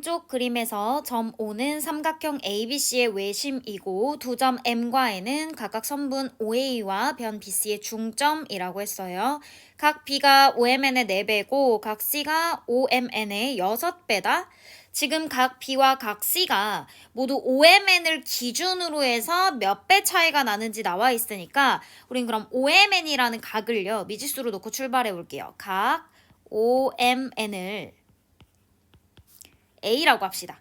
오른쪽 그림에서 점 O는 삼각형 ABC의 외심이고 두 점 M과 N은 각각 선분 OA와 변 BC의 중점이라고 했어요. 각 B가 OMN의 4배고 각 C가 OMN의 6배다. 지금 각 B와 각 C가 모두 OMN을 기준으로 해서 몇 배 차이가 나는지 나와 있으니까 우린 그럼 OMN이라는 각을요 미지수로 놓고 출발해 볼게요. 각 OMN을 A라고 합시다.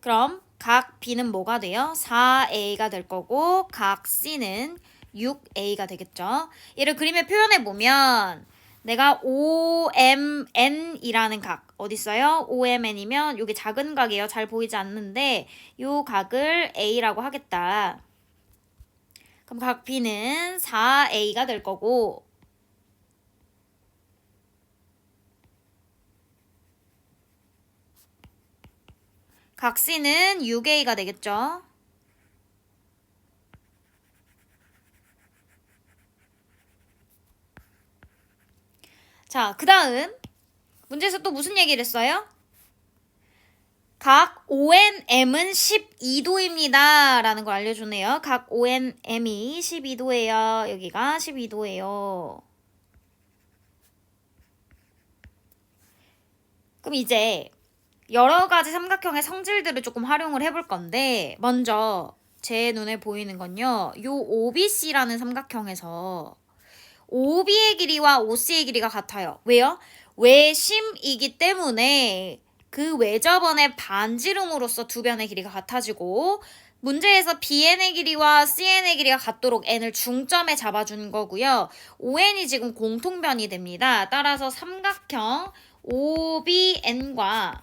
그럼 각 B는 뭐가 돼요? 4A가 될 거고 각 C는 6A가 되겠죠. 얘를 그림에 표현해 보면 내가 OMN이라는 각 어디 있어요? OMN이면 이게 작은 각이에요. 잘 보이지 않는데 이 각을 A라고 하겠다. 그럼 각 B는 4A가 될 거고 각 C는 6A가 되겠죠. 자, 그 다음 문제에서 또 무슨 얘기를 했어요? 각 ONM은 12도입니다. 라는 걸 알려주네요. 각 ONM이 12도예요. 여기가 12도예요. 그럼 이제 여러 가지 삼각형의 성질들을 조금 활용을 해볼 건데 먼저 제 눈에 보이는 건요. 요 OBC라는 삼각형에서 OB의 길이와 OC의 길이가 같아요. 왜요? 외심이기 때문에 그 외접원의 반지름으로서 두 변의 길이가 같아지고 문제에서 BN의 길이와 CN의 길이가 같도록 N을 중점에 잡아준 거고요. ON이 지금 공통변이 됩니다. 따라서 삼각형 OBN과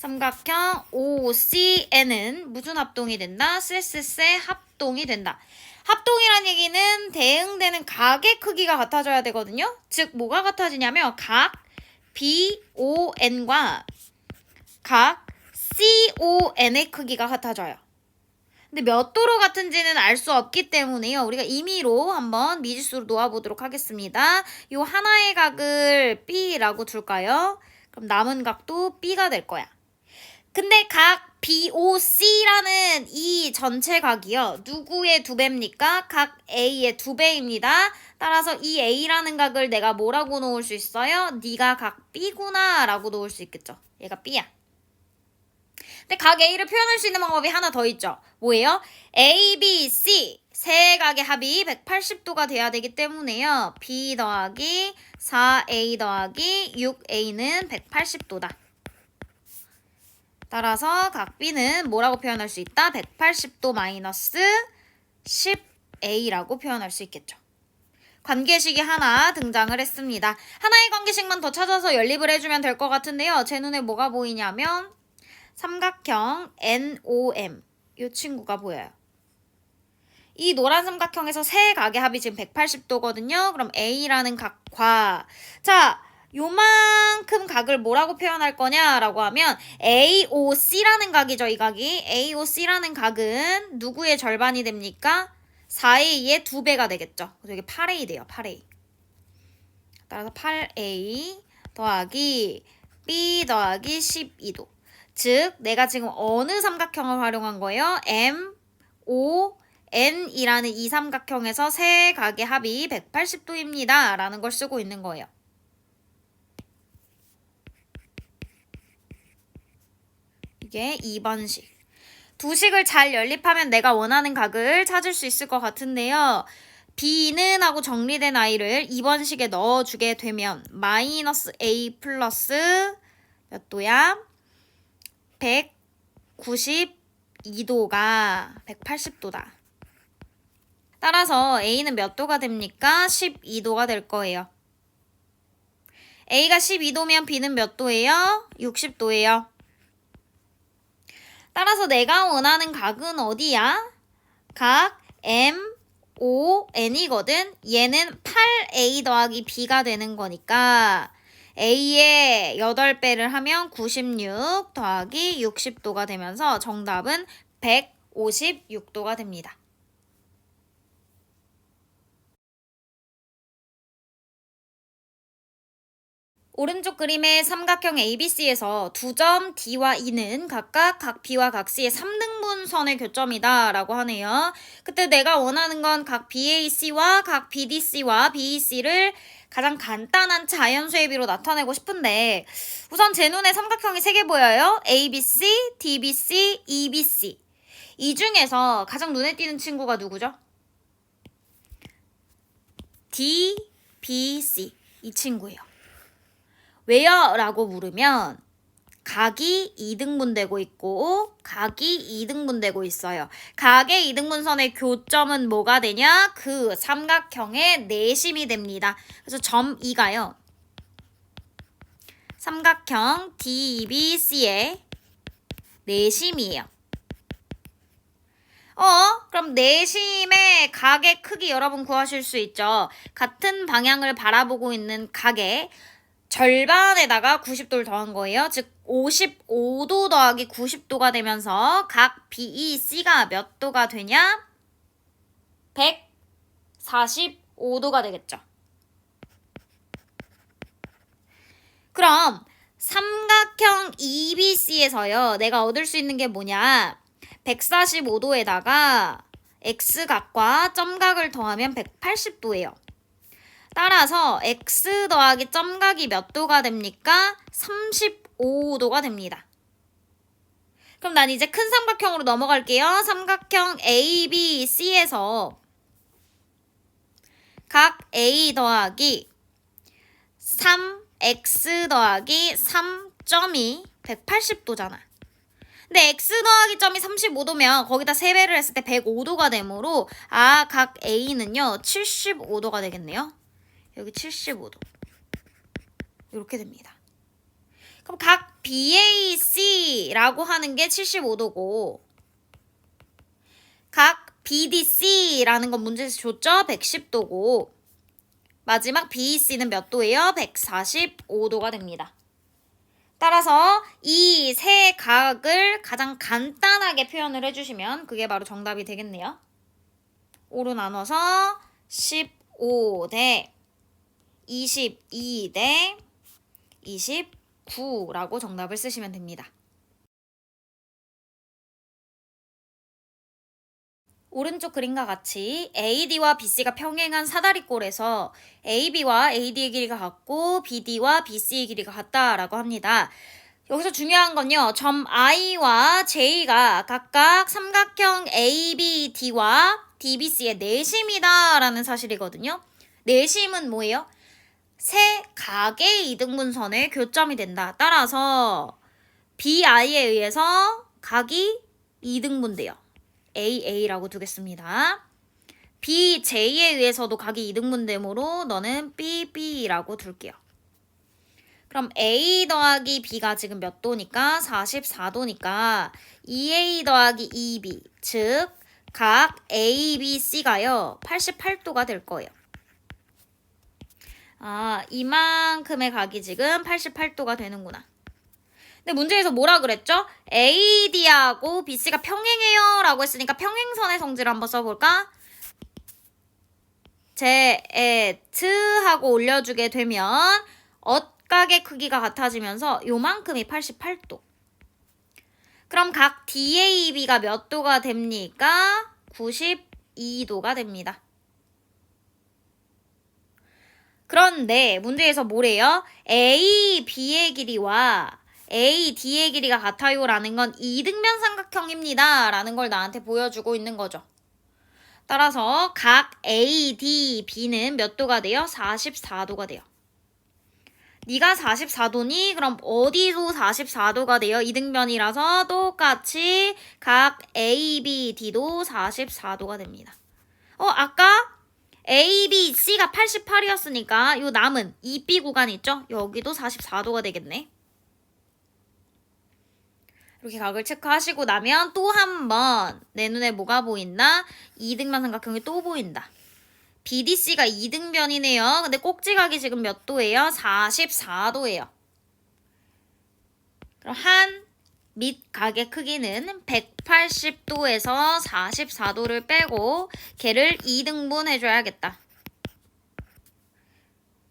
삼각형 OCN은 무슨 합동이 된다? 쎄쎄쎄 합동이 된다. 합동이란 얘기는 대응되는 각의 크기가 같아져야 되거든요. 즉 뭐가 같아지냐면 각 BON과 각 CON의 크기가 같아져요. 근데 몇 도로 같은지는 알 수 없기 때문에요. 우리가 임의로 한번 미지수로 놓아보도록 하겠습니다. 이 하나의 각을 B라고 둘까요? 그럼 남은 각도 B가 될 거야. 근데 각 BOC라는 이 전체 각이요. 누구의 두 배입니까? 각 A의 두 배입니다. 따라서 이 A라는 각을 내가 뭐라고 놓을 수 있어요? 네가 각 B구나 라고 놓을 수 있겠죠. 얘가 B야. 근데 각 A를 표현할 수 있는 방법이 하나 더 있죠. 뭐예요? A, B, C 세 각의 합이 180도가 돼야 되기 때문에요. B 더하기 4A 더하기 6A는 180도다. 따라서 각 B는 뭐라고 표현할 수 있다? 180도 마이너스 10A라고 표현할 수 있겠죠. 관계식이 하나 등장을 했습니다. 하나의 관계식만 더 찾아서 연립을 해주면 될 것 같은데요. 제 눈에 뭐가 보이냐면 삼각형 NOM 이 친구가 보여요. 이 노란 삼각형에서 세 각의 합이 지금 180도거든요. 그럼 A라는 각과 자 요만큼 각을 뭐라고 표현할 거냐라고 하면 AOC라는 각이죠. 이 각이. AOC라는 각은 누구의 절반이 됩니까? 4A의 2배가 되겠죠. 그래서 이게 8A 돼요. 8A. 따라서 8A 더하기 B 더하기 12도. 즉 내가 지금 어느 삼각형을 활용한 거예요? M, O, N이라는 이 삼각형에서 세 각의 합이 180도입니다. 라는 걸 쓰고 있는 거예요. 이게 2번식. 두 식을 잘 연립하면 내가 원하는 각을 찾을 수 있을 것 같은데요. B는 하고 정리된 아이를 2번식에 넣어주게 되면 마이너스 A 플러스 몇 도야? 192도가 180도다. 따라서 A는 몇 도가 됩니까? 12도가 될 거예요. A가 12도면 B는 몇 도예요? 60도예요. 따라서 내가 원하는 각은 어디야? 각 M, O, N이거든. 얘는 8A 더하기 B가 되는 거니까 A의 8배를 하면 96 더하기 60도가 되면서 정답은 156도가 됩니다. 오른쪽 그림의 삼각형 ABC에서 두 점 D와 E는 각각 각 B와 각 C의 3등분 선의 교점이다 라고 하네요. 그때 내가 원하는 건 각 BAC와 각 BDC와 BEC를 가장 간단한 자연수의 비로 나타내고 싶은데 우선 제 눈에 삼각형이 세개 보여요. ABC, DBC, EBC. 이 중에서 가장 눈에 띄는 친구가 누구죠? DBC 이 친구예요. 왜요? 라고 물으면 각이 2등분 되고 있고 각이 2등분 되고 있어요. 각의 2등분선의 교점은 뭐가 되냐? 그 삼각형의 내심이 됩니다. 그래서 점 2가요. 삼각형 DBC의 내심이에요. 어? 그럼 내심의 각의 크기 여러분 구하실 수 있죠. 같은 방향을 바라보고 있는 각의 절반에다가 90도를 더한 거예요. 즉 55도 더하기 90도가 되면서 각 BEC가 몇 도가 되냐? 145도가 되겠죠. 그럼 삼각형 EBC에서요. 내가 얻을 수 있는 게 뭐냐? 145도에다가 x각과 점각을 더하면 180도예요. 따라서 x 더하기 점각이 몇 도가 됩니까? 35도가 됩니다. 그럼 난 이제 큰 삼각형으로 넘어갈게요. 삼각형 ABC에서 각 A 더하기 3x 더하기 3점이 180도잖아. 근데 x 더하기 점이 35도면 거기다 3배를 했을 때 105도가 되므로 아, 각 A는요 75도가 되겠네요. 여기 75도. 이렇게 됩니다. 그럼 각 BAC라고 하는 게 75도고 각 BDC라는 건 문제에서 줬죠? 110도고 마지막 BEC는 몇 도예요? 145도가 됩니다. 따라서 이 세 각을 가장 간단하게 표현을 해주시면 그게 바로 정답이 되겠네요. 5로 나눠서 15대 22 대 29라고 정답을 쓰시면 됩니다. 오른쪽 그림과 같이 AD와 BC가 평행한 사다리꼴에서 AB와 AD의 길이가 같고 BD와 BC의 길이가 같다라고 합니다. 여기서 중요한 건요. 점 I와 J가 각각 삼각형 ABD와 DBC의 내심이다라는 사실이거든요. 내심은 뭐예요? 세 각의 이등분선의 교점이 된다. 따라서 BI에 의해서 각이 이등분돼요. AA라고 두겠습니다. BJ에 의해서도 각이 2등분되므로 너는 BB라고 둘게요. 그럼 A 더하기 B가 지금 몇 도니까? 44도니까 2A 더하기 2B 즉 각 A, B, C가요 88도가 될 거예요. 아 이만큼의 각이 지금 88도가 되는구나. 근데 문제에서 뭐라 그랬죠? AD하고 BC가 평행해요 라고 했으니까 평행선의 성질을 한번 써볼까? 제에트하고 올려주게 되면 엇각의 크기가 같아지면서 요만큼이 88도. 그럼 각 DAB가 몇 도가 됩니까? 92도가 됩니다. 그런데 문제에서 뭐래요? A, B의 길이와 A, D의 길이가 같아요 라는 건 이등변 삼각형입니다. 라는 걸 나한테 보여주고 있는 거죠. 따라서 각 A, D, B는 몇 도가 돼요? 44도가 돼요. 네가 44도니? 그럼 어디도 44도가 돼요? 이등변이라서 똑같이 각 A, B, D도 44도가 됩니다. 어, 아까 A, B, C가 88이었으니까 요 남은 이 B 구간 있죠? 여기도 44도가 되겠네. 이렇게 각을 체크하시고 나면 또 한 번 내 눈에 뭐가 보인다? 2등변 삼각형이 또 보인다. BDC가 2등변이네요. 근데 꼭지각이 지금 몇 도예요? 44도예요. 그럼 한 밑각의 크기는 180도에서 44도를 빼고 걔를 2등분 해줘야겠다.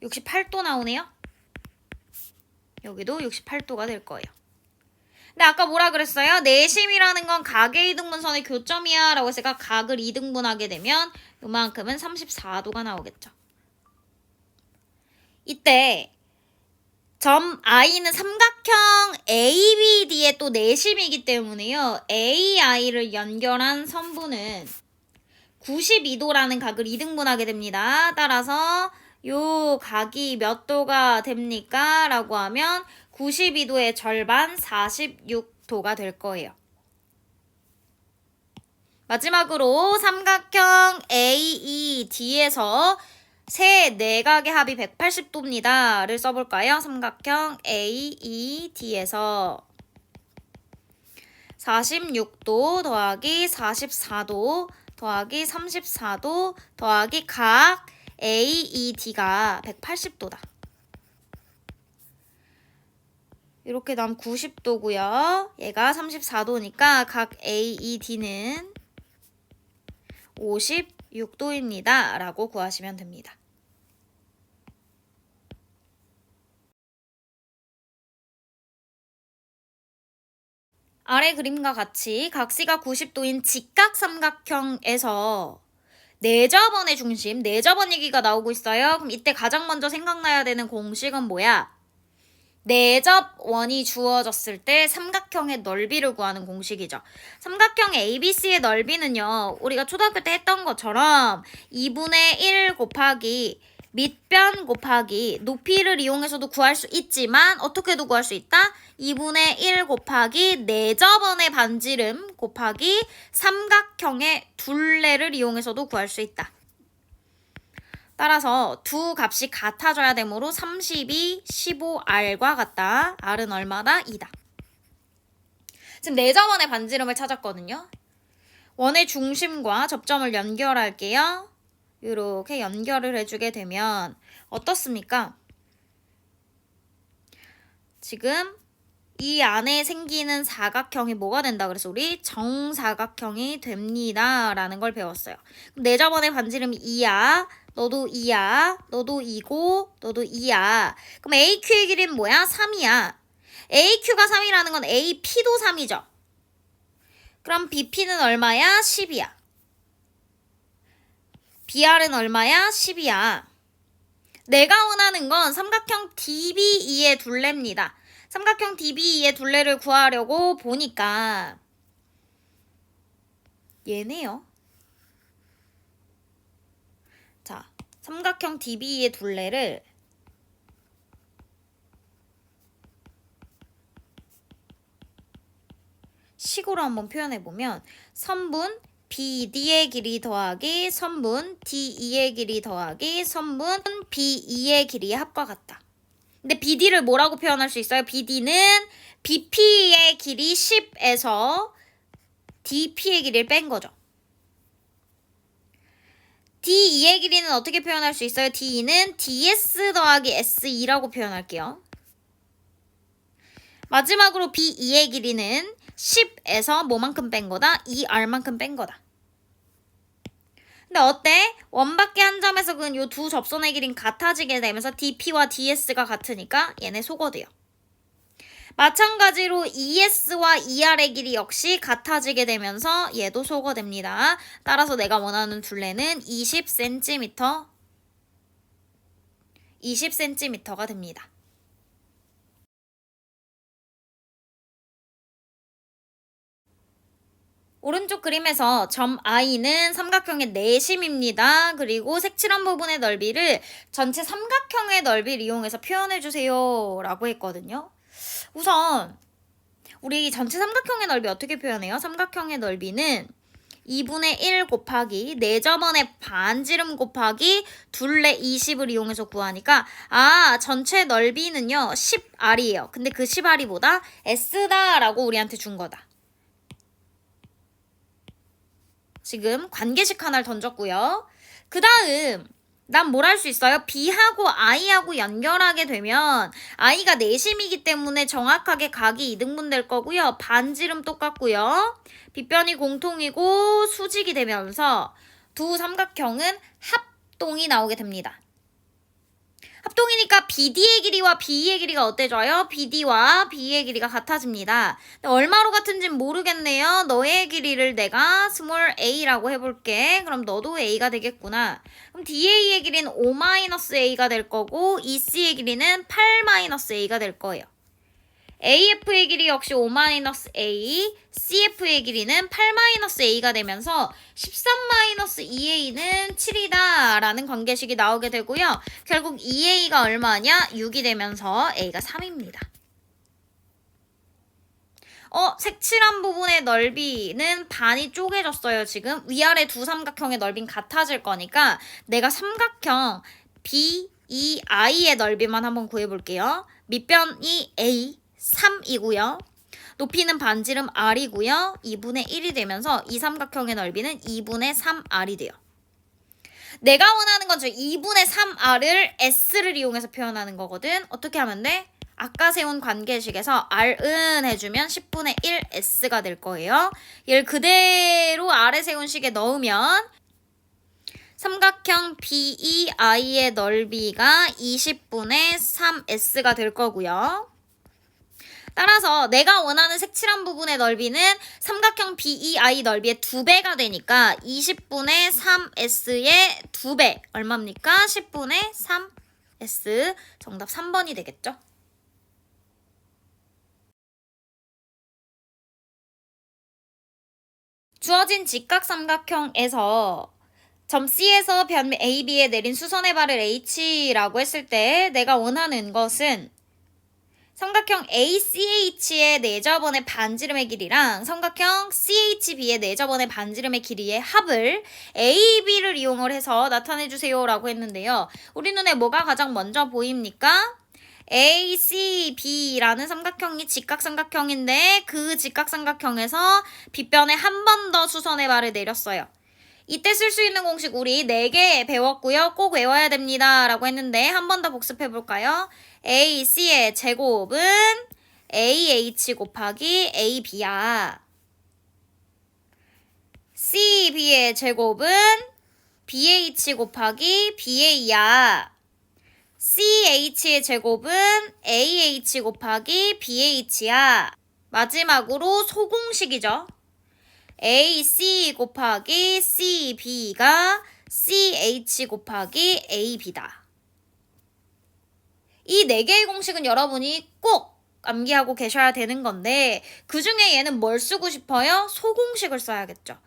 68도 나오네요. 여기도 68도가 될 거예요. 근데 아까 뭐라 그랬어요? 내심이라는 건 각의 이등분선의 교점이야 라고 했으니까 각을 이등분하게 되면 요만큼은 34도가 나오겠죠. 이때 점 I는 삼각형 ABD의 또 내심이기 때문에요. AI를 연결한 선분은 92도라는 각을 이등분하게 됩니다. 따라서 요 각이 몇 도가 됩니까? 라고 하면 92도의 절반 46도가 될 거예요. 마지막으로 삼각형 AED에서 세 내각의 합이 180도입니다를 써볼까요? 삼각형 AED에서 46도 더하기 44도 더하기 34도 더하기 각 AED가 180도다. 이렇게 남 90도고요. 얘가 34도니까 각 AED는 56도입니다. 라고 구하시면 됩니다. 아래 그림과 같이 각시가 90도인 직각삼각형에서 내접원의 중심, 내접원 얘기가 나오고 있어요. 그럼 이때 가장 먼저 생각나야 되는 공식은 뭐야? 내접원이 주어졌을 때 삼각형의 넓이를 구하는 공식이죠. 삼각형 ABC의 넓이는요, 우리가 초등학교 때 했던 것처럼 2분의 1 곱하기 밑변 곱하기 높이를 이용해서도 구할 수 있지만 어떻게도 구할 수 있다? 2분의 1 곱하기 내접원의 반지름 곱하기 삼각형의 둘레를 이용해서도 구할 수 있다. 따라서 두 값이 같아져야 되므로 32, 15R과 같다. R은 얼마다? 2다. 지금 내접원의 반지름을 찾았거든요. 원의 중심과 접점을 연결할게요. 이렇게 연결을 해주게 되면 어떻습니까? 지금 이 안에 생기는 사각형이 뭐가 된다 그래서 우리 정사각형이 됩니다 라는 걸 배웠어요. 내접원의 반지름이 2야. 너도 2야. 너도 2고 너도 2야. 그럼 AQ의 길이는 뭐야? 3이야. AQ가 3이라는 건 AP도 3이죠. 그럼 BP는 얼마야? 10이야. BR은 얼마야? 10이야. 내가 원하는 건 삼각형 DBE의 둘레입니다. 삼각형 DBE의 둘레를 구하려고 보니까 얘네요. 자, 삼각형 DBE의 둘레를 식으로 한번 표현해 보면 선분 BD의 길이 더하기 선분 DE의 길이 더하기 선분 BE의 길이의 합과 같다. 근데 BD를 뭐라고 표현할 수 있어요? BD는 BP의 길이 10에서 DP의 길이를 뺀 거죠. DE의 길이는 어떻게 표현할 수 있어요? DE는 DS 더하기 SE라고 표현할게요. 마지막으로 BE의 길이는 10에서 뭐만큼 뺀 거다? 2R만큼 뺀 거다. 근데 어때? 원밖에 한 점에서 그요두 접선의 길이는 같아지게 되면서 DP와 DS가 같으니까 얘네 소거돼요. 마찬가지로 ES와 ER의 길이 역시 같아지게 되면서 얘도 소거됩니다. 따라서 내가 원하는 둘레는 20cm 20cm가 됩니다. 오른쪽 그림에서 점 I는 삼각형의 내심입니다. 그리고 색칠한 부분의 넓이를 전체 삼각형의 넓이를 이용해서 표현해 주세요. 라고 했거든요. 우선 우리 전체 삼각형의 넓이 어떻게 표현해요? 삼각형의 넓이는 2분의 1 곱하기 내점원의 반지름 곱하기 둘레 20을 이용해서 구하니까 아 전체 넓이는요 10R이에요. 근데 그 10R이 뭐다? S다라고 우리한테 준 거다. 지금 관계식 하나를 던졌고요. 그 다음 난 뭘 할 수 있어요? B하고 I하고 연결하게 되면 I가 내심이기 때문에 정확하게 각이 이등분 될 거고요. 반지름 똑같고요. 빗변이 공통이고 수직이 되면서 두 삼각형은 합동이 나오게 됩니다. 합동이니까 BD의 길이와 BE의 길이가 어때져요? BD와 BE의 길이가 같아집니다. 얼마로 같은지는 모르겠네요. 너의 길이를 내가 스몰 a라고 해볼게. 그럼 너도 a가 되겠구나. 그럼 DA의 길이는 5-a가 될 거고 EC의 길이는 8-a가 될 거예요. AF의 길이 역시 5-A, CF의 길이는 8-A가 되면서 13-2A는 7이다 라는 관계식이 나오게 되고요. 결국 2A가 얼마냐? 6이 되면서 A가 3입니다. 어, 색칠한 부분의 넓이는 반이 쪼개졌어요, 지금. 위아래 두 삼각형의 넓이는 같아질 거니까 내가 삼각형 B, E, I의 넓이만 한번 구해볼게요. 밑변이 A, 3이고요. 높이는 반지름 r이고요. 2분의 1이 되면서 이 삼각형의 넓이는 2분의 3r이 돼요. 내가 원하는 건 저 2분의 3r을 s를 이용해서 표현하는 거거든. 어떻게 하면 돼? 아까 세운 관계식에서 r은 해주면 10분의 1 s가 될 거예요. 얘를 그대로 아래 세운 식에 넣으면 삼각형 BEI의 넓이가 20분의 3s가 될 거고요. 따라서 내가 원하는 색칠한 부분의 넓이는 삼각형 BEI 넓이의 2배가 되니까 20분의 3S의 2배 얼마입니까? 10분의 3S 정답 3번이 되겠죠? 주어진 직각삼각형에서 점 C에서 변 AB에 내린 수선의 발을 H라고 했을 때 내가 원하는 것은 삼각형 ACH의 내저번의 반지름의 길이랑 삼각형 CHB의 내저번의 반지름의 길이의 합을 AB를 이용을 해서 나타내 주세요 라고 했는데요. 우리 눈에 뭐가 가장 먼저 보입니까? ACB라는 삼각형이 직각삼각형인데 그 직각삼각형에서 빗변에 한 번 더 수선의 발을 내렸어요. 이때 쓸 수 있는 공식 우리 4개 배웠고요. 꼭 외워야 됩니다. 라고 했는데 한 번 더 복습해 볼까요? AC의 제곱은 AH 곱하기 AB야. CB의 제곱은 BH 곱하기 BA야. CH의 제곱은 AH 곱하기 BH야. 마지막으로 소공식이죠. AC 곱하기 CB가 CH 곱하기 AB다. 이 네 개의 공식은 여러분이 꼭 암기하고 계셔야 되는 건데 그 중에 얘는 뭘 쓰고 싶어요? 소공식을 써야겠죠.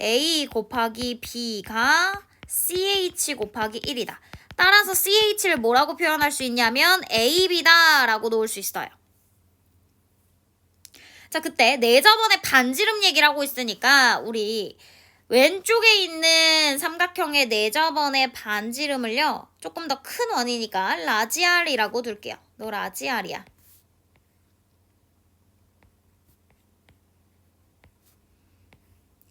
A 곱하기 B가 CH 곱하기 1이다. 따라서 CH를 뭐라고 표현할 수 있냐면 AB다 라고 놓을 수 있어요. 자, 그때 내저번에 반지름 얘기를 하고 있으니까 우리 왼쪽에 있는 삼각형의 내저번의 반지름을요. 조금 더 큰 원이니까 라지알이라고 둘게요. 너 라지알이야.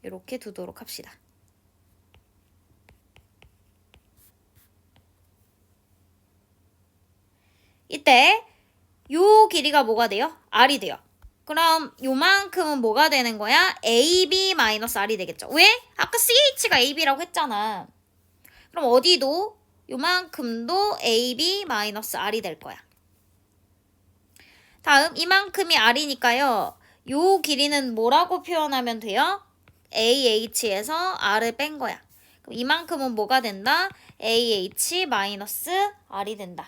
이렇게 두도록 합시다. 이때 요 길이가 뭐가 돼요? R이 돼요. 그럼 요만큼은 뭐가 되는 거야? AB-R이 되겠죠. 왜? 아까 CH가 AB라고 했잖아. 그럼 어디도 요만큼도 AB-R이 될 거야. 다음 이만큼이 R이니까요. 요 길이는 뭐라고 표현하면 돼요? AH에서 R을 뺀 거야. 그럼 이만큼은 뭐가 된다? AH-R이 된다.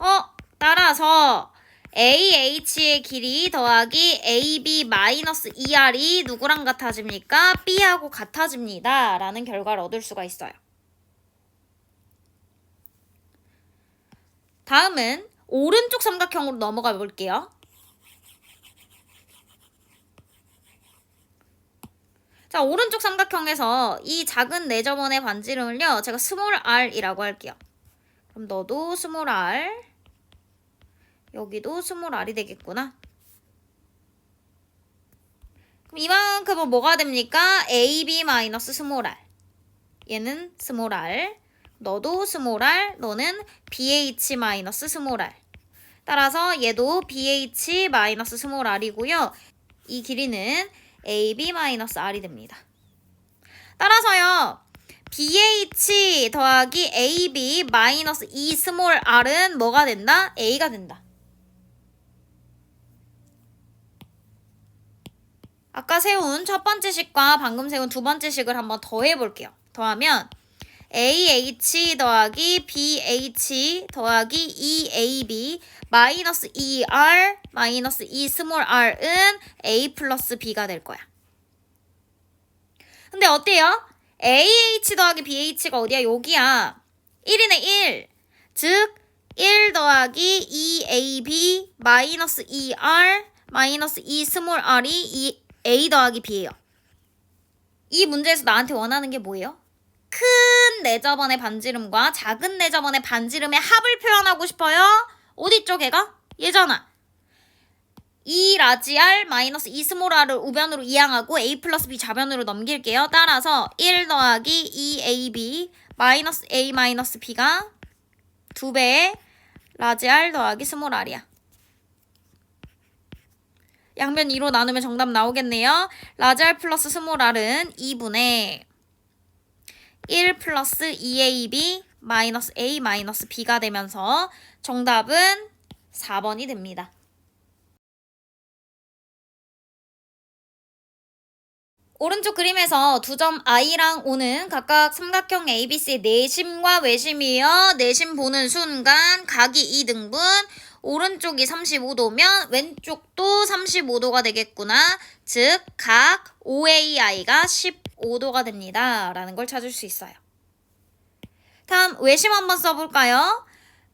어, 따라서 AH의 길이 더하기 AB 마이너스 2R이 누구랑 같아집니까? B하고 같아집니다. 라는 결과를 얻을 수가 있어요. 다음은 오른쪽 삼각형으로 넘어가 볼게요. 자, 오른쪽 삼각형에서 이 작은 내저번의 반지름을요. 제가 스몰 r이라고 할게요. 그럼 너도 스몰 r 여기도 스몰 r이 되겠구나. 그럼 이만큼은 뭐가 됩니까? ab 마이너스 스몰 r. 얘는 스몰 r. 너도 스몰 r. 너는 bh 마이너스 스몰 r. 따라서 얘도 bh 마이너스 스몰 r이고요. 이 길이는 ab 마이너스 r이 됩니다. 따라서요. BH 더하기 AB 마이너스 E 스몰 r은 뭐가 된다? A가 된다. 아까 세운 첫 번째 식과 방금 세운 두 번째 식을 한번 더해볼게요. 더하면 AH 더하기 BH 더하기 EAB 마이너스 ER 마이너스 E 스몰 r은 A 플러스 B가 될 거야. 근데 어때요? AH 더하기 BH가 어디야? 여기야. 1이네 1. 즉, 1 더하기 EAB 마이너스 ER 마이너스 E 스몰 R이 이 A 더하기 B예요. 이 문제에서 나한테 원하는 게 뭐예요? 큰 내저번의 반지름과 작은 내저번의 반지름의 합을 표현하고 싶어요? 어디 쪽에가? 얘잖아. E 라지 R 마이너스 E 스몰 R을 우변으로 이항하고 A 플러스 B 좌변으로 넘길게요. 따라서 1 더하기 E A B 마이너스 A 마이너스 B가 2배의 라지 R 더하기 스몰 R이야. 양변 2로 나누면 정답 나오겠네요. 라지 R 플러스 스몰 R은 2분의 1 플러스 EAB 마이너스 A 마이너스 B가 되면서 정답은 4번이 됩니다. 오른쪽 그림에서 두 점 I랑 O는 각각 삼각형 ABC의 내심과 외심이에요. 내심 보는 순간 각이 2등분, 오른쪽이 35도면 왼쪽도 35도가 되겠구나. 즉, 각 OAI가 15도가 됩니다. 라는 걸 찾을 수 있어요. 다음 외심 한번 써볼까요?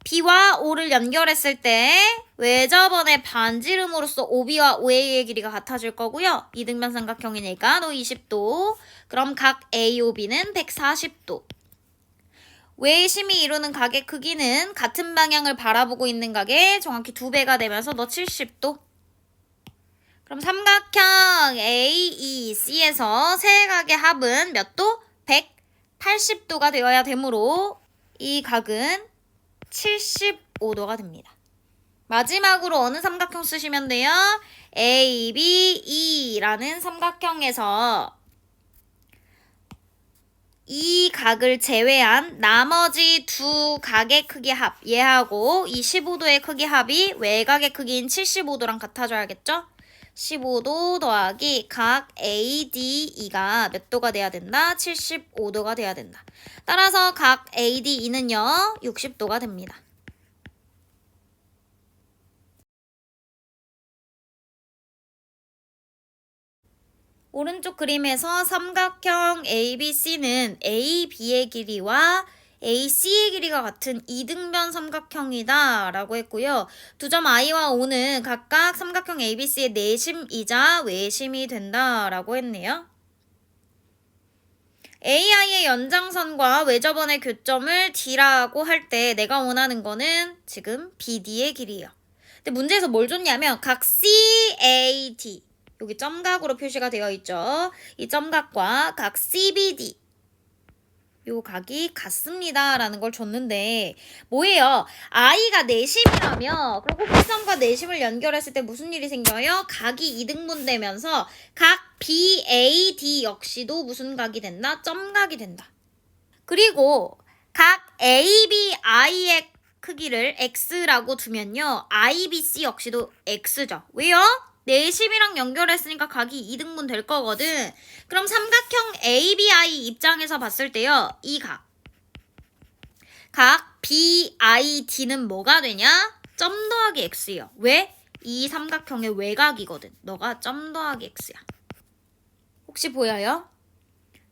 B와 O를 연결했을 때 외접원의 반지름으로서 OB와 OA의 길이가 같아질 거고요. 이등변 삼각형이니까 또 20도. 그럼 각 AOB는 140도. 외심이 이루는 각의 크기는 같은 방향을 바라보고 있는 각의 정확히 두 배가 되면서 너 70도. 그럼 삼각형 AEC에서 세 각의 합은 몇 도? 180도가 되어야 되므로 이 각은 75도가 됩니다. 마지막으로 어느 삼각형 쓰시면 돼요? A, B, E라는 삼각형에서 이 각을 제외한 나머지 두 각의 크기 합, 얘하고 이 15도의 크기 합이 외각의 크기인 75도랑 같아져야겠죠? 15도 더하기 각 ADE가 몇 도가 돼야 된다? 75도가 돼야 된다. 따라서 각 ADE는요, 60도가 됩니다. 오른쪽 그림에서 삼각형 ABC는 AB의 길이와 AC의 길이가 같은 이등변 삼각형이다 라고 했고요. 두 점 I와 O는 각각 삼각형 ABC의 내심이자 외심이 된다 라고 했네요. AI의 연장선과 외접원의 교점을 D라고 할 때 내가 원하는 거는 지금 BD의 길이에요. 근데 문제에서 뭘 줬냐면 각 CAD 여기 점각으로 표시가 되어 있죠. 이 점각과 각 CBD 요 각이 같습니다. 라는 걸 줬는데 뭐예요? i가 내심이라며 그리고 홀점과 내심을 연결했을 때 무슨 일이 생겨요? 각이 2등분 되면서 각 BAD 역시도 무슨 각이 된다? 점각이 된다. 그리고 각 ABI의 크기를 x라고 두면요. IBC 역시도 x죠. 왜요? 내심이랑 연결했으니까 각이 2등분 될 거거든. 그럼 삼각형 ABI 입장에서 봤을 때요. 이 각. 각 BID는 뭐가 되냐? 점 더하기 x예요. 왜? 이 삼각형의 외곽이거든. 너가 점 더하기 x야. 혹시 보여요?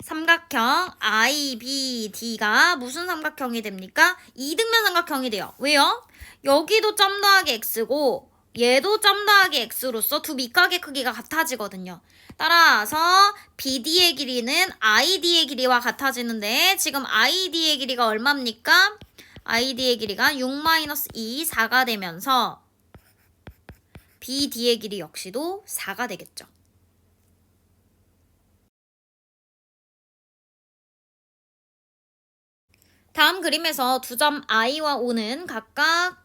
삼각형 IBD가 무슨 삼각형이 됩니까? 이등변 삼각형이 돼요. 왜요? 여기도 점 더하기 x고 얘도 점 더하기 x로서 두 밑각의 크기가 같아지거든요. 따라서 BD의 길이는 ID의 길이와 같아지는데 지금 ID의 길이가 얼마입니까? ID의 길이가 6-2, 4가 되면서 BD의 길이 역시도 4가 되겠죠. 다음 그림에서 두 점 I와 O는 각각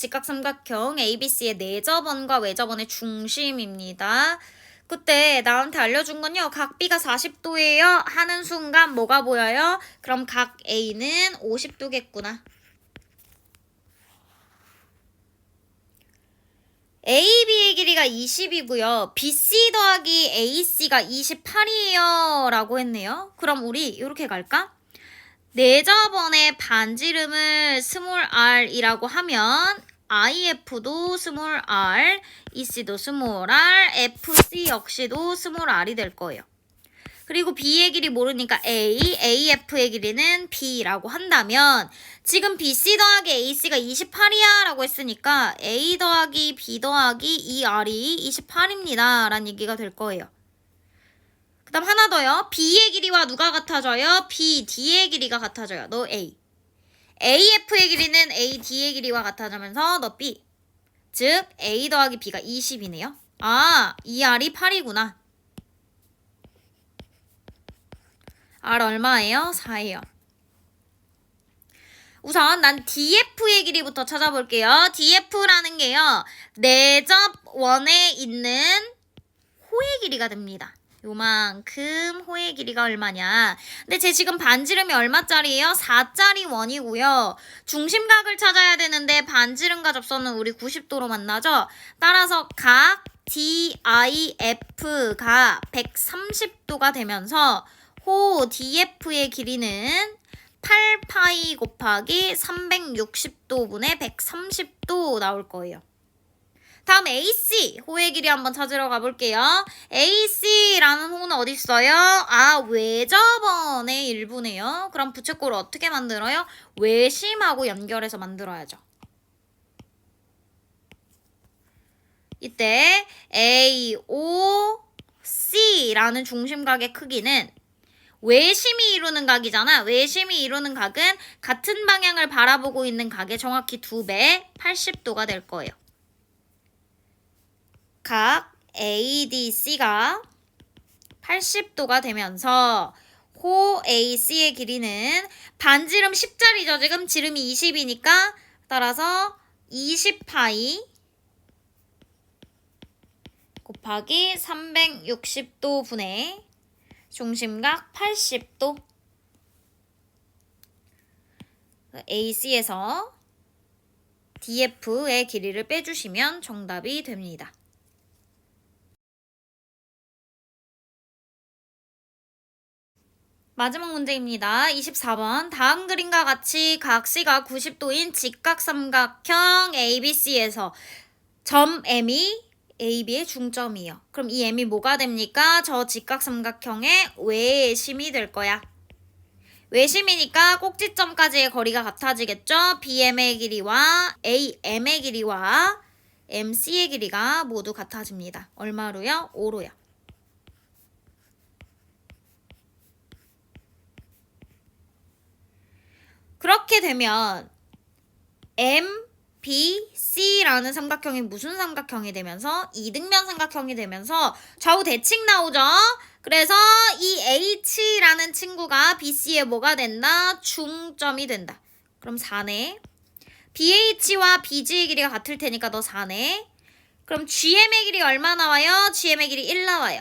직각삼각형 ABC의 내접원과 외접원의 중심입니다. 그때 나한테 알려준 건요. 각 B가 40도예요. 하는 순간 뭐가 보여요? 그럼 각 A는 50도겠구나. AB의 길이가 20이고요. BC 더하기 AC가 28이에요. 라고 했네요. 그럼 우리 이렇게 갈까? 내저번에 반지름을 스몰 r이라고 하면 IF도 스몰 r, EC도 스몰 r, FC 역시도 스몰 r이 될 거예요. 그리고 B의 길이 모르니까 A, AF의 길이는 B라고 한다면 지금 BC 더하기 AC가 28이야 라고 했으니까 A 더하기 B 더하기 2R이 28입니다 라는 얘기가 될 거예요. 그 다음 하나 더요. B의 길이와 누가 같아져요? B, D의 길이가 같아져요. 너 A. AF의 길이는 AD의 길이와 같아지면서 너 B. 즉 A 더하기 B가 20이네요. 아, 2R이 8이구나. R 얼마예요? 4예요. 우선 난 DF의 길이부터 찾아볼게요. DF라는 게요. 내접 원에 있는 호의 길이가 됩니다. 요만큼 호의 길이가 얼마냐. 근데 제 지금 반지름이 얼마짜리예요? 4짜리 원이고요. 중심각을 찾아야 되는데 반지름과 접선은 우리 90도로 만나죠? 따라서 각 DIF가 130도가 되면서 호 DF의 길이는 8파이 곱하기 360도분의 130도 나올 거예요. 다음 AC 호의 길이 한번 찾으러 가볼게요. 호는 어디 있어요? 아 외접원의 일부네요. 그럼 부채꼴을 어떻게 만들어요? 외심하고 연결해서 만들어야죠. 이때 AOC라는 중심각의 크기는 외심이 이루는 각이잖아. 외심이 이루는 각은 같은 방향을 바라보고 있는 각의 정확히 두 배, 80도가 될 거예요. 각 ADC가 80도가 되면서 호 AC의 길이는 반지름 10짜리죠. 지금 지름이 20이니까 따라서 20파이 곱하기 360도 분의 중심각 80도 AC에서 DF의 길이를 빼주시면 정답이 됩니다. 마지막 문제입니다. 24번. 다음 그림과 같이 각 C가 90도인 직각삼각형 ABC에서 점 M이 AB의 중점이요. 그럼 이 M이 뭐가 됩니까? 저 직각삼각형의 외심이 될 거야. 외심이니까 꼭지점까지의 거리가 같아지겠죠? BM의 길이와 AM의 길이와 MC의 길이가 모두 같아집니다. 얼마로요? 5로요. 그렇게 되면 M, B, C라는 삼각형이 무슨 삼각형이 되면서 이등변 삼각형이 되면서 좌우 대칭 나오죠. 그래서 이 H라는 친구가 BC의 뭐가 된다? 중점이 된다. 그럼 4네. BH와 BG의 길이가 같을 테니까 너 4네. 그럼 GM의 길이 얼마 나와요? GM의 길이 1 나와요.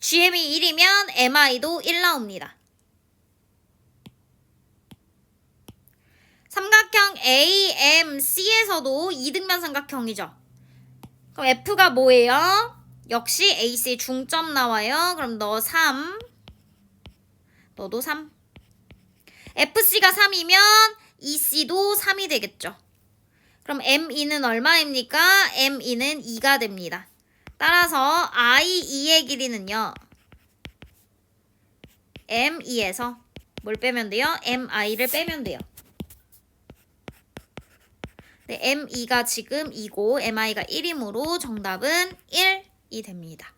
GM이 1이면 MI도 1 나옵니다. 삼각형 AMC에서도 이등변 삼각형이죠. 그럼 F가 뭐예요? 역시 AC의 중점 나와요. 그럼 너 3. 너도 3. FC가 3이면 EC도 3이 되겠죠. 그럼 M2는 얼마입니까? M2는 2가 됩니다. 따라서 I2의 길이는요. M2에서 뭘 빼면 돼요? MI를 빼면 돼요. 네, M2가 지금 2고 MI가 1이므로 정답은 1이 됩니다.